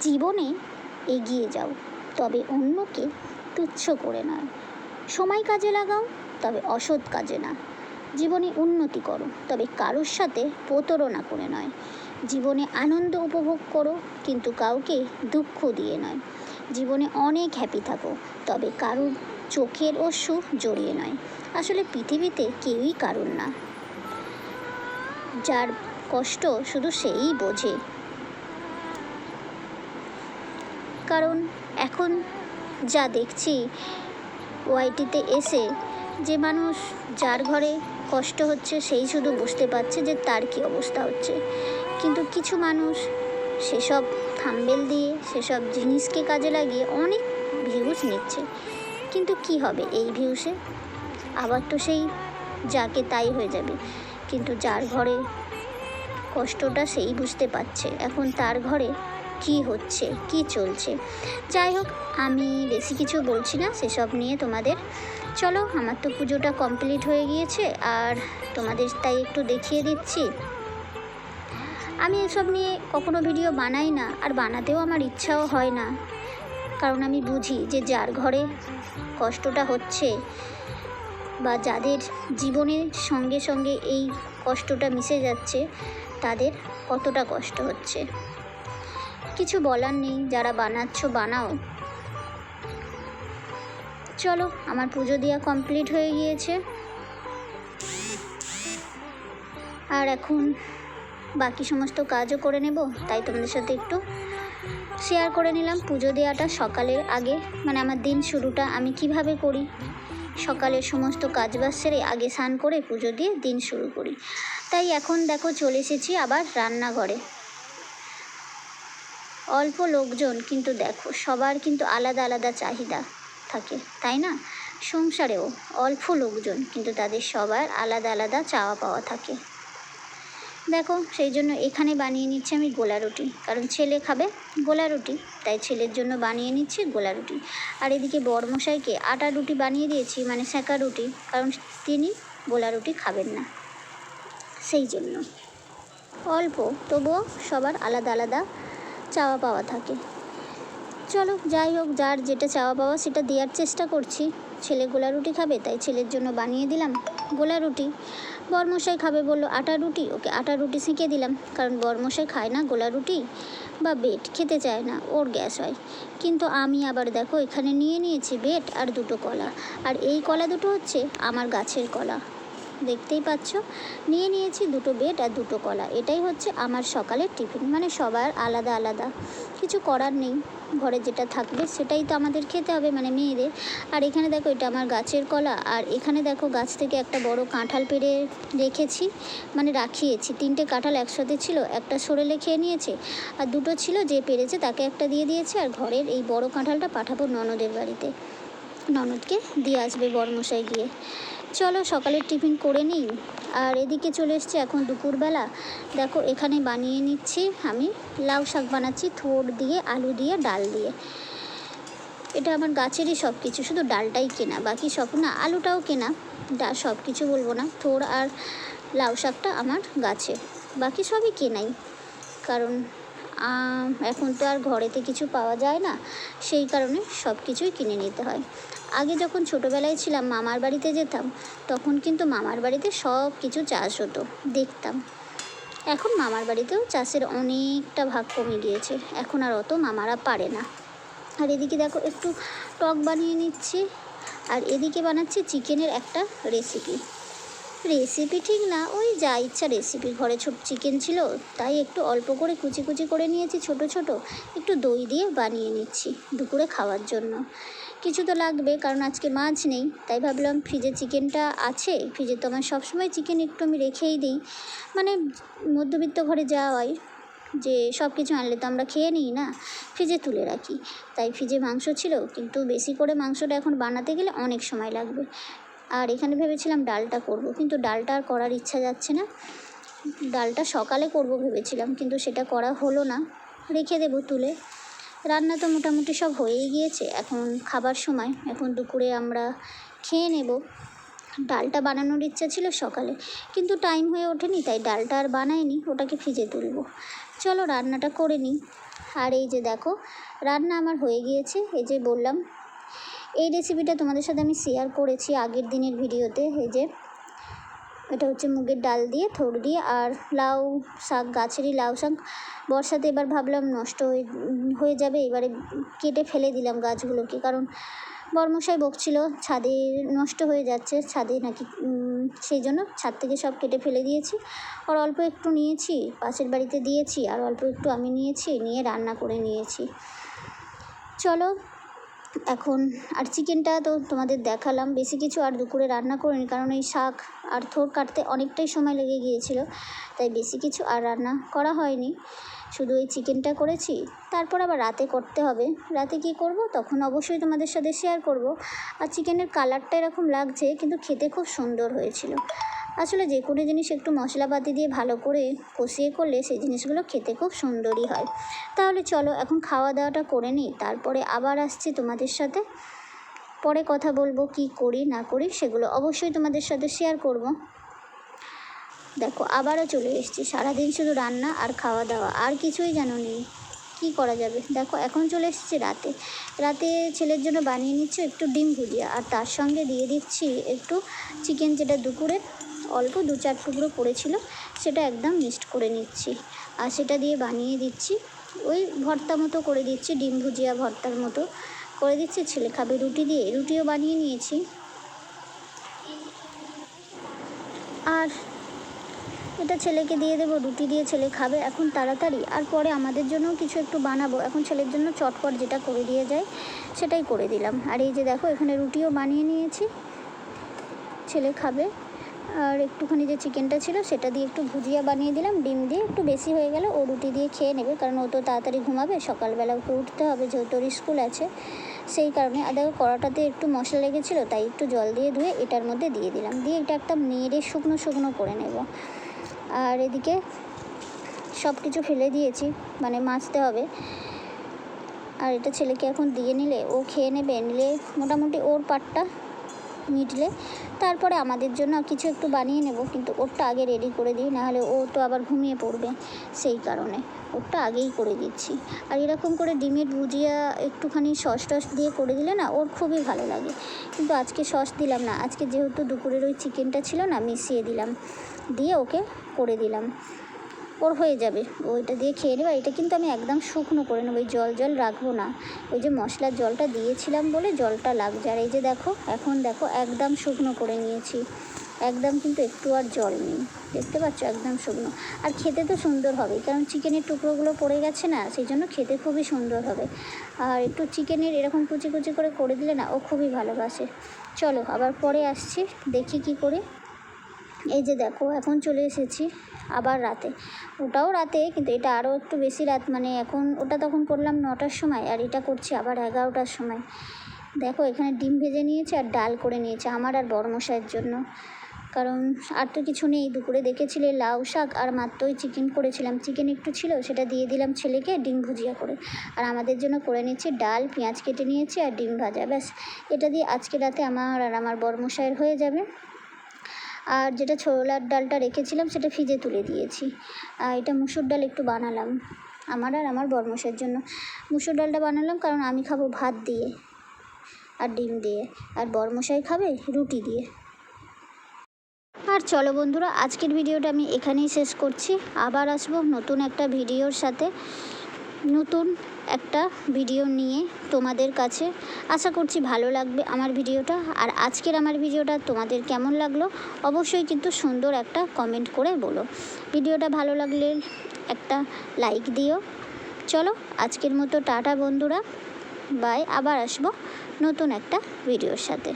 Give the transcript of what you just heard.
জীবনে এগিয়ে যাও, তবে অন্যকে তুচ্ছ করে নয় সময় কাজে লাগাও, তবে অসৎ কাজে না। জীবনে উন্নতি করো, তবে কারোর সাথে প্রতারণা করে নয়। জীবনে আনন্দ উপভোগ করো, কিন্তু কাউকে দুঃখ দিয়ে নয়। জীবনে অনেক হ্যাপি থাকো, তবে কারোর চোখের অশ্রু জড়িয়ে নয়। আসলে পৃথিবীতে কেউই কারণ না। যার কষ্ট শুধু সেই বোঝে। কারণ এখন যা দেখছি, ওয়াইটিতে এসে যে মানুষ যার ঘরে কষ্ট হচ্ছে সেই শুধু বুঝতে পারছে যে তার কী অবস্থা হচ্ছে। কিন্তু কিছু মানুষ সেসব থাম্বেল দিয়ে, সেসব জিনিসকে কাজে লাগিয়ে অনেক ভিউজ নিচ্ছে। কিন্তু কি হবে এই ভিউসে আবার তো সেই যাকে তাই হয়ে যাবে। কিন্তু যার ঘরে কষ্টটা সেই বুঝতে পারছে। এখন তার ঘরে কি হচ্ছে, কি চলছে? যাই হোক, আমি বেশি কিছু বলছি না, সেসব নিয়ে তোমাদের। চলো, আমার তো পুজোটা কমপ্লিট হয়ে গিয়েছে, আর তোমাদের তাই একটু দেখিয়ে দিচ্ছি। আমি এসব নিয়ে কখনো ভিডিও বানাই না, আর বানাতেও আমার ইচ্ছাও হয় না। কারণ আমি বুঝি যে যার ঘরে কষ্টটা হচ্ছে, বা যাদের জীবনের সঙ্গে সঙ্গে এই কষ্টটা মিশে যাচ্ছে, তাদের কতটা কষ্ট হচ্ছে। কিছু বলার নেই, যারা বানাচ্ছ বানাও। চলো, আমার পুজো দেওয়া কমপ্লিট হয়ে গিয়েছে। আর এখন বাকি সমস্ত কাজও করে নেব, তাই তোমাদের সাথে একটু শেয়ার করে নিলাম। পুজো দেওয়াটা সকালের আগে মানে আমার দিন শুরুটা আমি কীভাবে করি? সকালের সমস্ত কাজবাজ সেরে আগে স্নান করে পুজো দিয়ে দিন শুরু করি। তাই এখন দেখো চলে এসেছি আবার রান্নাঘরে। অল্প লোকজন, কিন্তু দেখো, সবার কিন্তু আলাদা আলাদা চাহিদা থাকে, তাই না? সংসারেও অল্প লোকজন, কিন্তু তাদের সবার আলাদা আলাদা চাওয়া পাওয়া থাকে। দেখো, সেই জন্য এখানে বানিয়ে নিচ্ছি আমি গোলা রুটি, কারণ ছেলে খাবে গোলা রুটি, তাই ছেলের জন্য বানিয়ে নিচ্ছি গোলা রুটি। আর এদিকে বড়মশাইকে আটা রুটি বানিয়ে দিয়েছি মানে সেঁকা রুটি, কারণ তিনি গোলা রুটি খাবেন না। সেই জন্য। অল্প, তবুও সবার আলাদা আলাদা চাওয়া পাওয়া থাকে। চলো, যাই হোক, যার যেটা চাওয়া পাওয়া সেটা দেওয়ার চেষ্টা করছি। ছেলে গোলা রুটি খাবে, তাই ছেলের জন্য বানিয়ে দিলাম গোলা রুটি। বরমশাই খাবে বলল, আটা রুটি? ওকে আটা রুটি সেঁকে দিলাম, কারণ বরমশাই খায় না গোলা রুটি বা বেট খেতে চায় না, ওর গ্যাস হয়। কিন্তু আমি আবার দেখো, এখানে নিয়ে নিয়েছি বেট আর দুটো কলা। আর এই কলা দুটো হচ্ছে আমার গাছের কলা। দেখতেই পাচ্ছ। নিয়ে নিয়েছি দুটো বেড আর দুটো কলা। এটাই হচ্ছে আমার সকালের টিফিন। মানে সবার আলাদা আলাদা। কিছু করার নেই। ঘরে যেটা থাকবে সেটাই তো আমাদের খেতে হবে মানে মেয়েদের। আর এখানে দেখো, এটা আমার গাছের কলা। আর এখানে দেখো, গাছ থেকে একটা বড় কাঁঠাল পেড়ে রেখেছি। মানে রাখিয়েছি। তিনটে কাঁঠাল একসাথে ছিল। একটা সরেলে খেয়ে নিয়েছে। আর দুটো ছিল যে পেরেছে তাকে একটা দিয়ে দিয়েছে। আর ঘরের এই বড় কাঁঠালটা পাঠাবো ননদের বাড়িতে। ননদকে দিয়ে আসবে বরমশাই গিয়ে। চলো সকালের টিফিন করে নিই। আর এদিকে চলে এসছে এখন দুপুরবেলা। দেখো, এখানে বানিয়ে নিচ্ছি আমি লাউ শাক বানাচ্ছি থোড় দিয়ে, আলু দিয়ে, ডাল দিয়ে। এটা আমার গাছেরই সব কিছু শুধু ডালটাই কেনা, বাকি সব না, আলুটাও কেনা। ডা সব কিছু বলব না থোড় আর লাউ শাকটা আমার গাছে বাকি সবই কেনাই। কারণ এখন তো আর ঘরেতে কিছু পাওয়া যায় না। সেই কারণে সব কিছুই কিনে নিতে হয়। আগে যখন ছোটোবেলায় ছিলাম, মামার বাড়িতে যেতাম, তখন কিন্তু মামার বাড়িতে সব কিছু চাষ হতো, দেখতাম। এখন মামার বাড়িতেও চাষের অনেকটা ভাগ কমে গিয়েছে। এখন আর অত মামারা পারে না। আর এদিকে দেখো, একটু টক বানিয়ে নিচ্ছি। আর এদিকে বানাচ্ছি চিকেনের একটা রেসিপি রেসিপি ঠিক না, ওই যা ইচ্ছা রেসিপি ঘরে ছোট চিকেন ছিল, তাই একটু অল্প করে কুচি কুচি করে নিয়েছি, ছোট ছোট। একটু দই দিয়ে বানিয়ে নিচ্ছি দুপুরে খাওয়ার জন্য। কিছু তো লাগবে, কারণ আজকে মাছ নেই, তাই ভাবলাম ফ্রিজে চিকেনটা আছে। ফ্রিজে তো আমার সবসময় চিকেন একটু আমি রেখেই দিই। মানে মধ্যবিত্ত ঘরে যাওয়া হয় যে সব কিছু আনলে তো আমরা খেয়ে নিই না ফ্রিজে তুলে রাখি। তাই ফ্রিজে মাংস ছিল, কিন্তু বেশি করে মাংসটা এখন বানাতে গেলে অনেক সময় লাগবে। আর এখানে ভেবেছিলাম ডালটা করব, কিন্তু ডালটা আর করার ইচ্ছা যাচ্ছে না। ডালটা সকালে করব ভেবেছিলাম, কিন্তু সেটা করা হলো না। রেখে দেবো তুলে। রান্না তো মোটামুটি সব হয়েই গিয়েছে, এখন খাবার সময়, এখন দুপুরে আমরা খেয়ে নেব। ডালটা বানানোর ইচ্ছা ছিল সকালে, কিন্তু টাইম হয়ে ওঠেনি, তাই ডালটা আর বানাইনি, ওটাকে ফ্রিজে তুলব। চলো রান্নাটা করে নিই। আর এই যে দেখো, রান্না আমার হয়ে গিয়েছে, এই যে বললাম এই রেসিপিটা তোমাদের সাথে আমি শেয়ার করেছি আগের দিনের ভিডিওতে এই যে এটা হচ্ছে মুগের ডাল দিয়ে, থোড় দিয়ে, আর লাউ শাক, গাছেরই লাউ শাক। বর্ষাতে এবার ভাবলাম নষ্ট হয়ে হয়ে যাবে, এবারে কেটে ফেলে দিলাম গাছগুলোকে, কারণ বর্মশাই বকছিল, ছাদে নষ্ট হয়ে যাচ্ছে, ছাদে নাকি সেই জন্য ছাদ থেকে সব কেটে ফেলে দিয়েছি। আর অল্প একটু নিয়েছি, পাশের বাড়িতে দিয়েছি, আর অল্প একটু আমি নিয়েছি, নিয়ে রান্না করে নিয়েছি। চলো এখন আর চিকেনটা তো তোমাদের দেখালাম। বেশি কিছু আর দুপুরে রান্না করিনি, কারণ এই শাক আর থোর কাটতে অনেকটাই সময় লেগে গিয়েছিল, তাই বেশি কিছু আর রান্না করা হয়নি। শুধু এই চিকেনটা করেছি, তারপর আবার রাতে করতে হবে। রাতে কি করব? তখন অবশ্যই তোমাদের সাথে শেয়ার করব। আর চিকেনের কালারটা এরকম লাগছে, কিন্তু খেতে খুব সুন্দর হয়েছিল। আসলে যে কোনো জিনিস একটু মশলাপাতি দিয়ে ভালো করে কষিয়ে করলে সেই জিনিসগুলো খেতে খুব সুন্দরই হয়। তাহলে চলো এখন খাওয়া দাওয়াটা করে নিই, তারপরে আবার আসছি তোমাদের সাথে। পরে কথা বলব কি করি, না করি, সেগুলো অবশ্যই তোমাদের সাথে শেয়ার করব। দেখো, আবারও চলে এসেছি। সারাদিন শুধু রান্না আর খাওয়া দাওয়া, আর কিছুই যেন নেই। কী করা যাবে? দেখো, এখন চলে এসেছি রাতে। রাতে ছেলের জন্য বানিয়ে নিচ্ছি একটু ডিম ভুজিয়া, আর তার সঙ্গে দিয়ে দিচ্ছি একটু চিকেন যেটা দুপুরে অল্প দু চার টুকরো পড়েছিল, সেটা একদম মিক্সড করে নিচ্ছি। আর সেটা দিয়ে বানিয়ে দিচ্ছি। ওই ভর্তা মতো করে দিচ্ছি, ডিম ভুজিয়া ভর্তার মতো করে দিচ্ছি, ছেলে খাবে রুটি দিয়ে। রুটিও বানিয়ে নিয়েছি। আর এটা ছেলেকে দিয়ে দেবো, রুটি দিয়ে ছেলে খাবে। এখন তাড়াতাড়ি। আর পরে আমাদের জন্যও কিছু একটু বানাবো। এখন ছেলের জন্য চটপট যেটা করে দিয়ে যায়, সেটাই করে দিলাম। আর এই যে দেখো, এখানে রুটিও বানিয়ে নিয়েছি। ছেলে খাবে। আর একটুখানি যে চিকেনটা ছিল, সেটা দিয়ে একটু ভুজিয়া বানিয়ে দিলাম, ডিম দিয়ে। একটু বেশি হয়ে গেলে ও রুটি দিয়ে খেয়ে নেবে, কারণ ও তো তাড়াতাড়ি ঘুমাবে, সকালবেলা ওকে উঠতে হবে, যেহেতু ওর স্কুল আছে। সেই কারণে আর দেখো কড়াটাতে একটু মশলা লেগেছিলো, তাই একটু জল দিয়ে ধুয়ে এটার মধ্যে দিয়ে দিলাম। দিয়ে এটা একটা নেড়ে শুকনো শুকনো করে নেব। আর এদিকে সব কিছু ফেলে দিয়েছি মানে মাজতে হবে। আর এটা ছেলেকে এখন দিয়ে নিলে, ও খেয়ে নেবে, নিলে মোটামুটি ওর পাটটা মিটলে তারপরে আমাদের জন্য কিছু একটু বানিয়ে নেব, কিন্তু ওরটা আগে রেডি করে দিই, নাহলে ও তো আবার ঘুমিয়ে পড়বে সেই কারণে। ওরটা আগেই করে দিচ্ছি। আর এরকম করে ডিমের ভুজিয়া একটুখানি সস টস দিয়ে করে দিলে না, ওর খুবই ভালো লাগে। কিন্তু আজকে সস দিলাম না, আজকে যেহেতু দুপুরের ওই চিকেনটা ছিল না, মিশিয়ে দিলাম। দিয়ে ওকে করে দিলাম। ওর হয়ে যাবে। ওইটা দিয়ে খেয়ে নেবে। এটা কিন্তু আমি একদম শুকনো করে নেব। ওই জল জল রাখব না। ওই যে মশলার জলটা দিয়েছিলাম বলে জলটা লাগছে। আর এই যে দেখো, এখন দেখো একদম শুকনো করে নিয়েছি। একদম কিন্তু একটু আর জল নেই। দেখতে পাচ্ছ? একদম শুকনো। আর খেতে তো সুন্দর হবে। কারণ চিকেনের টুকরোগুলো পড়ে গেছে না, সেই জন্য খেতে খুবই সুন্দর হবে। আর একটু চিকেনের এরকম কুচি কুচি করে করে দিলে না, ও খুবই ভালোবাসে। চলো আবার পরে আসছি। দেখি কি করে। এই যে দেখো, এখন চলে এসেছি আবার রাতে। ওটাও রাতে, কিন্তু এটা আরও একটু বেশি রাত মানে এখন ওটা তখন করলাম নটার সময়, আর এটা করছি আবার এগারোটার সময়। দেখো, এখানে ডিম ভেজে নিয়েছে আর ডাল করে নিয়েছে আমার আর বড়মশাইয়ের জন্য। কারণ আর তো কিছু নেই, দুপুরে দেখেছিলে লাউ শাক আর মাত্রই চিকেন করেছিলাম। চিকেন একটু ছিল, সেটা দিয়ে দিলাম ছেলেকে ডিম ভুজিয়া করে। আর আমাদের জন্য করে নিচ্ছি ডাল, পেঁয়াজ কেটে নিয়েছি আর ডিম ভাজা, ব্যাস। এটা দিয়ে আজকে রাতে আমার আর আমার বড়মশাইয়ের হয়ে যাবে। আর যেটা ছোলার ডালটা রেখেছিলাম সেটা ফ্রিজে তুলে দিয়েছি। আর এটা মুসুর ডাল একটু বানালাম। আমার আর আমার বরমশের জন্য মুসুর ডালটা বানালাম কারণ আমি খাব ভাত দিয়ে আর ডিম দিয়ে। আর বরমশাই খাবে রুটি দিয়ে। আর চলো বন্ধুরা, আজকের ভিডিওটা আমি এখানেই শেষ করছি। আবার আসব নতুন একটা ভিডিওর সাথে। নতুন একটা ভিডিও নিয়ে তোমাদের কাছে আশা করছি ভালো লাগবে আমার ভিডিওটা। আর আজকের আমার ভিডিওটা তোমাদের কেমন লাগল অবশ্যই কিন্তু সুন্দর একটা কমেন্ট করে বলো। ভিডিওটা ভালো লাগলে একটা লাইক দিও। চলো আজকের মতো টাটা বন্ধুরা। বাই আবার আসব নতুন একটা ভিডিওর সাথে।